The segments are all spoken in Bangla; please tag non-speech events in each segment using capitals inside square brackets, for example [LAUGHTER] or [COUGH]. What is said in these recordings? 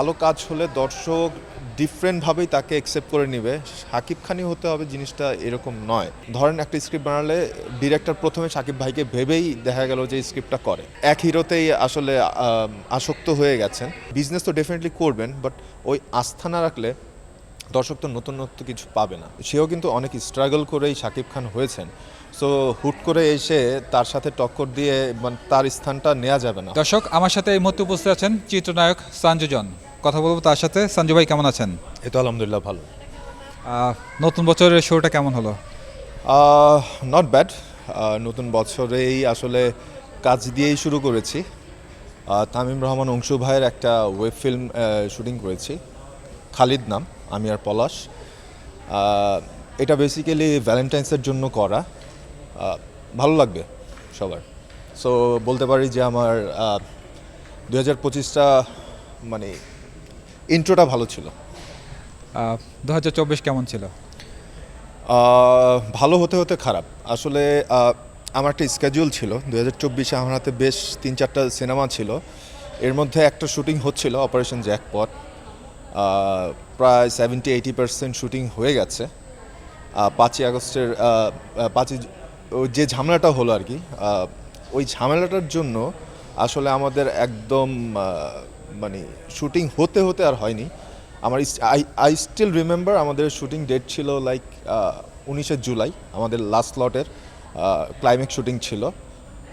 ভালো কাজ হলে দর্শক ডিফারেন্টভাবেই তাকে অ্যাকসেপ্ট করে নেবে। সাকিব খানই হতে হবে, জিনিসটা এরকম নয়। ধরেন একটা স্ক্রিপ্ট বানালে ডিরেক্টর প্রথমে সাকিব ভাইকে ভেবেই দেখা গেল যে স্ক্রিপ্টটা করে। এক হিরোতেই আসলে আসক্ত হয়ে গেছেন। বিজনেস তো ডেফিনেটলি করবেন বাট ওই আস্থা না রাখলে দর্শক তো নতুন নতুন কিছু পাবে না। সেও কিন্তু অনেক স্ট্রাগল করেই শাকিব খান হয়েছেন। সো হুট করে এসে তার সাথে টক্কর দিয়ে মানে তার স্থানটা নেওয়া যাবে না। দর্শক, আমার সাথে এই মুহূর্তে উপস্থিত আছেন চিত্রনায়ক সঞ্জুজন কথা বলব তার সাথে। সঞ্জু ভাই কেমন আছেন? এই তো আলহামদুলিল্লাহ ভালো। নতুন বছরের শোটা কেমন হলো? নট ব্যাড নতুন বছরেই আসলে কাজ দিয়েই শুরু করেছি। তামিম রহমান অংশু ভাইয়ের একটা ওয়েব ফিল্ম শুটিং করেছি। খালিদ নাম আমি আর পলাশ। এটা বেসিক্যালি ভ্যালেন্টাইন্সের জন্য করা। ভালো লাগবে সবার। সো বলতে পারি যে আমার দু হাজার পঁচিশটা মানে ইন্ট্রোটা ভালো ছিল। দু হাজার চব্বিশ কেমন ছিল? ভালো হতে হতে খারাপ। আসলে আমার একটা স্কেডিউল ছিল। দু হাজার চব্বিশে আমার হাতে বেশ তিন চারটা সিনেমা ছিল। এর মধ্যে একটা শুটিং হচ্ছিল অপারেশন জ্যাকপট প্রায় সেভেন্টি এইটি পার্সেন্ট শুটিং হয়ে গেছে। পাঁচই আগস্টের পাঁচই যে ঝামেলাটা হলো আর কি ওই ঝামেলাটার জন্য আসলে আমাদের একদম মানে শুটিং হতে হতে আর হয়নি। আমার আই আই স্টিল রিমেম্বার আমাদের শুটিং ডেট ছিল লাইক উনিশে জুলাই, আমাদের লাস্ট লটের ক্লাইম্যাক্স শুটিং ছিল।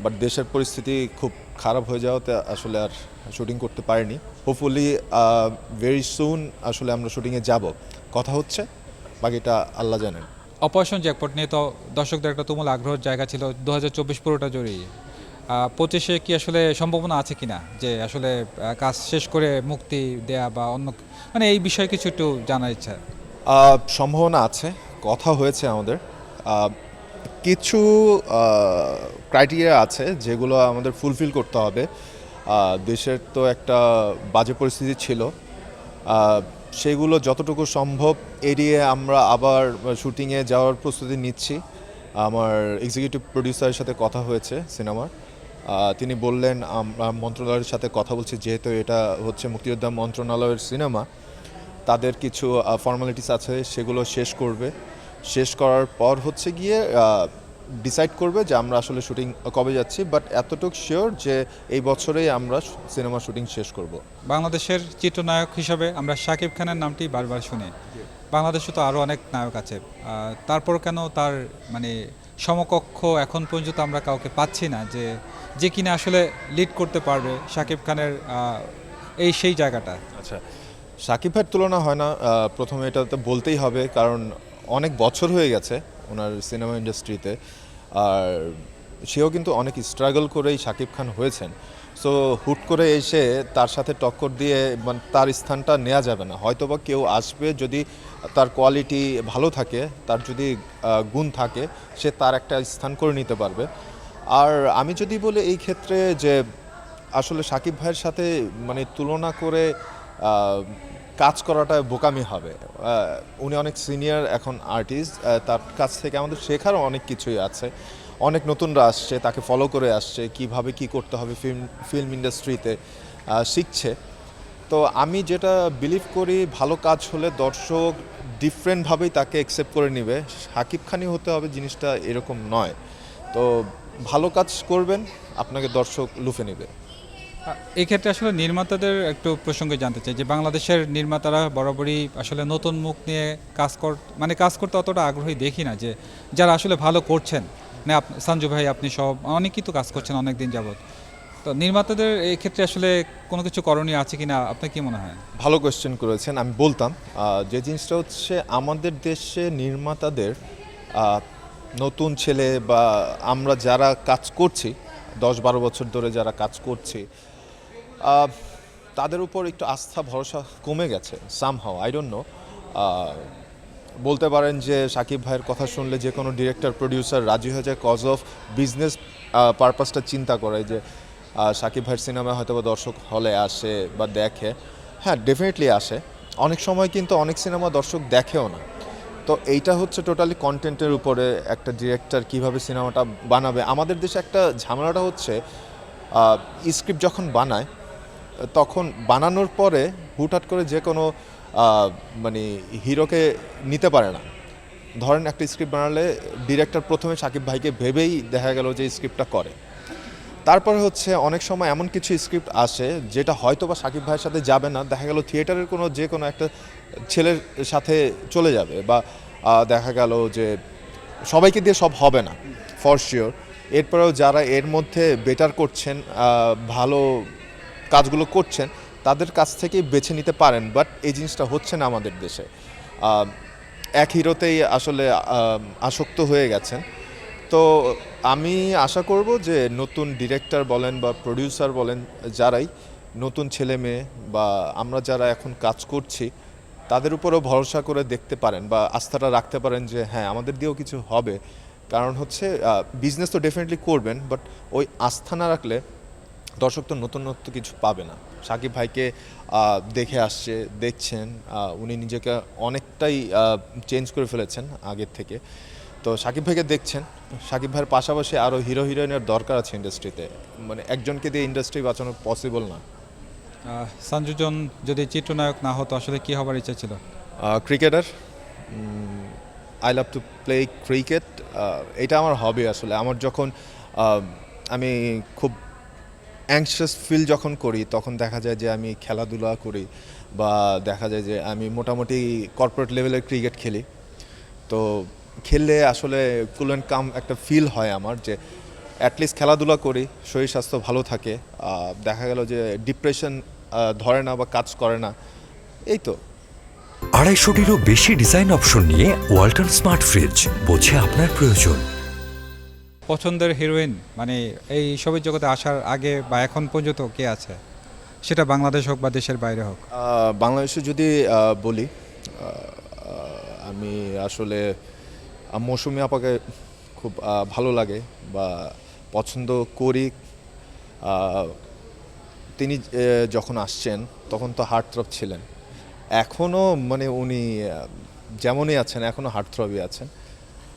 বাট দেশের পরিস্থিতি খুব খারাপ হয়ে যাওয়াতে আসলে আর শুটিং করতে পারিনি। হোপফুলি ভেরি সুন আসলে আমরা শুটিংয়ে যাব। কথা হচ্ছে, বাকিটা আল্লাহ জানেন। অপারেশন জ্যাকপট নিয়ে তো দর্শকদের একটা তুমুল আগ্রহের জায়গা ছিল দু হাজার চব্বিশ পুরোটা জড়িয়ে পঁচিশে কি আসলে সম্ভাবনা আছে কিনা? যে আসলে কাজ শেষ করে মুক্তি দেয়া বা অন্য মানে এই বিষয়ে কিছু একটু জানার ইচ্ছা। সম্ভাবনা আছে, কথা হয়েছে আমাদের। কিছু ক্রাইটেরিয়া আছে যেগুলো আমাদের ফুলফিল করতে হবে। দেশের তো একটা বাজে পরিস্থিতি ছিল। সেগুলো যতটুকু সম্ভব এড়িয়ে আমরা আবার শুটিংয়ে যাওয়ার প্রস্তুতি নিচ্ছি। আমার এক্সিকিউটিভ প্রডিউসারের সাথে কথা হয়েছে সিনেমার। তিনি বললেন আমরা মন্ত্রণালয়ের সাথে কথা বলছি যেহেতু এটা হচ্ছে মুক্তিযোদ্ধা মন্ত্রণালয়ের সিনেমা তাদের কিছু ফর্মালিটিস আছে সেগুলো শেষ করবে। শেষ করার পর হচ্ছে গিয়ে ডিসাইড করবে যে আমরা আসলে শুটিং কবে যাচ্ছি বাট এতটুকু শিওর যে এই বছরেই আমরা সিনেমা শুটিং শেষ করব। বাংলাদেশের চিত্রনায়ক হিসাবে আমরা শাকিব খানের নামটি বারবার শুনি। বাংলাদেশে তো আরও অনেক নায়ক আছে। তারপর কেন তার মানে সমকক্ষ এখন পর্যন্ত আমরা কাউকে পাচ্ছি না যে যে কিনা আসলে লিড করতে পারবে শাকিব খানের এই সেই জায়গাটা। আচ্ছা সাকিব ভাইয়ের তুলনা হয় না প্রথমে এটা তো বলতেই হবে, কারণ অনেক বছর হয়ে গেছে ওনার সিনেমা ইন্ডাস্ট্রিতে আর সেও কিন্তু অনেক স্ট্রাগল করেই সাকিব খান হয়েছেন। সো হুট করে এসে তার সাথে টক্কর দিয়ে মানে তার স্থানটা নেওয়া যাবে না। হয়তোবা কেউ আসবে যদি তার কোয়ালিটি ভালো থাকে, তার যদি গুণ থাকে, সে তার একটা স্থান করে নিতে পারবে। আর আমি যদি বলি এই ক্ষেত্রে যে আসলে সাকিব ভাইয়ের সাথে মানে তুলনা করে কাজ করাটা বোকামি হবে। উনি অনেক সিনিয়র এখন আর্টিস্ট তার কাছ থেকে আমাদের শেখারও অনেক কিছুই আছে। অনেক নতুনরা আসছে, তাকে ফলো করে আসছে, কীভাবে কি করতে হবে ফিল্ম ফিল্ম ইন্ডাস্ট্রিতে শিখছে। তো আমি যেটা বিলিভ করি, ভালো কাজ হলে দর্শক ডিফারেন্টভাবেই তাকে অ্যাকসেপ্ট করে নেবে। সাকিব খানই হতে হবে, জিনিসটা এরকম নয়। তো ভালো কাজ করবেন আপনাকে দর্শক লুফে নেবে। এই ক্ষেত্রে আসলে নির্মাতাদের একটু প্রসঙ্গে জানতে চাই যে বাংলাদেশের নির্মাতারা বরাবরই আসলে নতুন মুখ নিয়ে কাজ কর মানে কাজ করতে অতটা আগ্রহী দেখি না যে যারা আসলে ভালো করছেন। মানে সঞ্জু ভাই আপনি সব অনেকেই তো কাজ করছেন অনেক দিন যাবত তো নির্মাতাদের এই ক্ষেত্রে আসলে কোনো কিছু করণীয় আছে কিনা আপনার কি মনে হয়? ভালো কোয়েশ্চেন করেছেন আমি বলতাম। যে জিনিসটা হচ্ছে আমাদের দেশে নির্মাতাদের নতুন ছেলে বা আমরা যারা কাজ করছি, দশ বারো বছর ধরে যারা কাজ করছি তাদের উপর একটু আস্থা, ভরসা কমে গেছে সামহাও আই ডোন্ট নো বলতে পারেন যে সাকিব ভাইয়ের কথা শুনলে যে কোনো ডিরেক্টর প্রডিউসার রাজি হয়ে যায় কজ অফ বিজনেস পারপাসটা চিন্তা করে যে সাকিব ভাইয়ের সিনেমা হয়তো বা দর্শক হলে আসে বা দেখে। হ্যাঁ ডেফিনেটলি আসে। অনেক সময় কিন্তু অনেক সিনেমা দর্শক দেখেও না। তো এইটা হচ্ছে টোটালি কন্টেন্টের উপরে একটা ডিরেক্টর কীভাবে সিনেমাটা বানাবে। আমাদের দেশে একটা ঝামেলাটা হচ্ছে স্ক্রিপ্ট যখন বানায়, তখন বানানোর পরে হুটহাট করে যে কোনো মানে হিরোকে নিতে পারে না। ধরেন একটা স্ক্রিপ্ট বানালে ডিরেক্টর প্রথমে সাকিব ভাইকে ভেবেই দেখা গেল যে স্ক্রিপ্টটা করে। তারপরে হচ্ছে অনেক সময় এমন কিছু স্ক্রিপ্ট আসে যেটা হয়তো বা সাকিব ভাইয়ের সাথে যাবে না, দেখা গেল থিয়েটারের কোনো যে কোনো একটা ছেলের সাথে চলে যাবে বা দেখা গেল যে সবাইকে দিয়ে সব হবে না ফর শিওর এরপরেও যারা এর মধ্যে বেটার করছেন ভালো কাজগুলো করছেন, তাদের কাছ থেকেই বেছে নিতে পারেন বাট এই জিনিসটা হচ্ছে না আমাদের দেশে। এক হিরোতেই আসলে আসক্ত হয়ে গেছেন। তো আমি আশা করব যে নতুন ডিরেক্টর বলেন বা প্রডিউসার বলেন, যারাই নতুন ছেলে মেয়ে বা আমরা যারা এখন কাজ করছি, তাদের উপরেও ভরসা করে দেখতে পারেন বা আস্থাটা রাখতে পারেন যে হ্যাঁ আমাদের দিয়েও কিছু হবে। কারণ হচ্ছে বিজনেস তো ডেফিনেটলি করবেন বাট ওই আস্থা না রাখলে দর্শক তো নতুন নতুন কিছু পাবে না। সাকিব ভাইকে দেখে আসছে, দেখছেন উনি নিজেকে অনেকটাই চেঞ্জ করে ফেলেছেন আগের থেকে। তো সাকিব ভাইকে দেখছেন। সাকিব ভাইয়ের পাশাপাশি আরও হিরো হিরোইনের দরকার আছে ইন্ডাস্ট্রিতে মানে একজনকে দিয়ে ইন্ডাস্ট্রি বাঁচানো পসিবল না। সঞ্জুজন যদি চিত্রনায়ক না হতো আসলে কি হবার ইচ্ছা ছিল? Cricketer I love to play cricket এটা আমার হবি আসলে। আমার যখন আমি খুব অ্যাংশাস ফিল যখন করি তখন দেখা যায় যে আমি খেলাধুলা করি বা দেখা যায় যে আমি মোটামুটি কর্পোরেট লেভেলের ক্রিকেট খেলি। তো খেললে আসলে কুল অ্যান্ড কাম একটা ফিল হয় আমার যে অ্যাটলিস্ট খেলাধুলা করি শরীর স্বাস্থ্য ভালো থাকে দেখা গেল যে ডিপ্রেশন ধরে না বা কাজ করে না এই তো। আড়াইশোটিরও বেশি ডিজাইন অপশন নিয়ে ওয়ালটন স্মার্ট ফ্রিজ বোঝে আপনার প্রয়োজন। পছন্দের হিরোইন মানে এই ছবির জগতে আসার আগে বা এখন পর্যন্ত কে আছে? সেটা বাংলাদেশ হোক বা দেশের বাইরে হোক। বাংলাদেশে যদি বলি আমি আসলে মৌসুমী আপাকে খুব ভালো লাগে বা পছন্দ করি। তিনি যখন আসছেন, তখন তো হার্টথ্রব ছিলেন। এখনও মানে উনি যেমনই আছেন এখনও হার্টথ্রবই আছেন।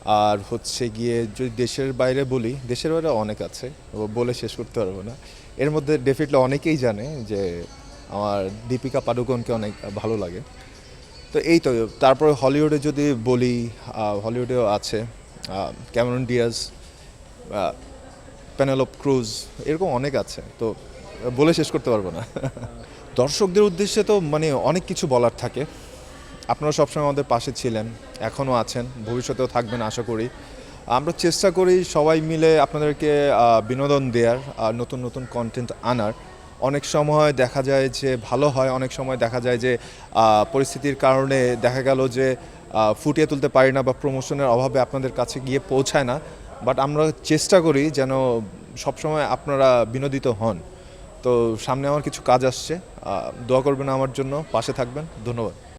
আর হচ্ছে গিয়ে যদি দেশের বাইরে বলি, দেশের বাইরে অনেক আছে, বলে শেষ করতে পারব না। এর মধ্যে ডেফিনেটলি অনেকেই জানে যে, আমার দীপিকা পাডুকোনকে অনেক ভালো লাগে। তো এই তো তারপরে হলিউডে যদি বলি হলিউডেও আছে ক্যামেরন ডিয়াজ প্যানেলপ ক্রুজ এরকম অনেক আছে তো বলে শেষ করতে পারব না। [LAUGHS] দর্শকদের উদ্দেশ্যে তো মানে অনেক কিছু বলার থাকে। আপনারা সবসময় আমাদের পাশে ছিলেন এখনও আছেন ভবিষ্যতেও থাকবেন আশা করি। আমরা চেষ্টা করি সবাই মিলে আপনাদেরকে বিনোদন দেওয়ার আর নতুন নতুন কন্টেন্ট আনার। অনেক সময় দেখা যায় যে ভালো হয়, অনেক সময় দেখা যায় যে পরিস্থিতির কারণে দেখা গেল যে ফুটিয়ে তুলতে পারি না বা প্রমোশনের অভাবে আপনাদের কাছে গিয়ে পৌঁছায় না। বাট আমরা চেষ্টা করি যেন সবসময় আপনারা বিনোদিত হন। তো সামনে আমার কিছু কাজ আসছে। দোয়া করবেন আমার জন্য। পাশে থাকবেন। ধন্যবাদ।